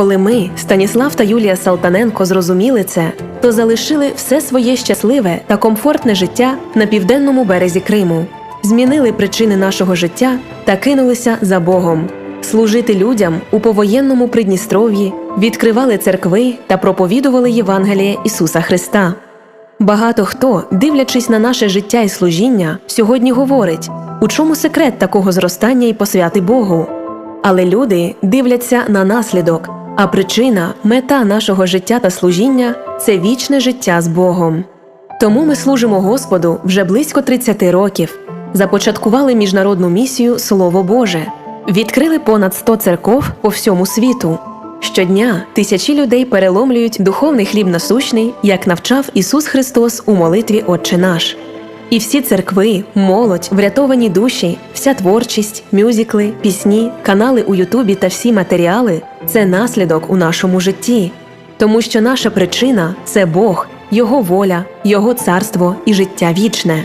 Коли ми, Станіслав та Юлія Салтаненко, зрозуміли це, то залишили все своє щасливе та комфортне життя на південному березі Криму, змінили причини нашого життя та кинулися за Богом. Служити людям у повоєнному Придністров'ї, відкривали церкви та проповідували Євангеліє Ісуса Христа. Багато хто, дивлячись на наше життя і служіння, сьогодні говорить, у чому секрет такого зростання і посвяти Богу. Але люди дивляться на наслідок, а причина, мета нашого життя та служіння це вічне життя з Богом. Тому ми служимо Господу вже близько 30 років, започаткували міжнародну місію Слово Боже, відкрили понад 100 церков по всьому світу. Щодня тисячі людей переломлюють духовний хліб насущний, як навчав Ісус Христос у молитві Отче наш. І всі церкви, молодь, врятовані душі, вся творчість, мюзикли, пісні, канали у Ютубі та всі матеріали це наслідок у нашому житті. Тому що наша причина це Бог, Його воля, Його царство і життя вічне.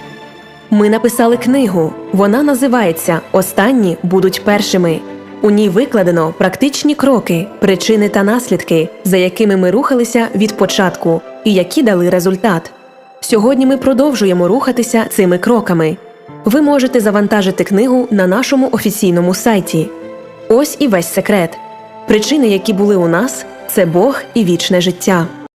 Ми написали книгу. Вона називається Останні будуть першими. У ній викладено практичні кроки, причини та наслідки, за якими ми рухалися від початку і які дали результат. Сьогодні ми продовжуємо рухатися цими кроками. Ви можете завантажити книгу на нашому офіційному сайті. Ось і весь секрет. Причини, які були у нас, це Бог і вічне життя.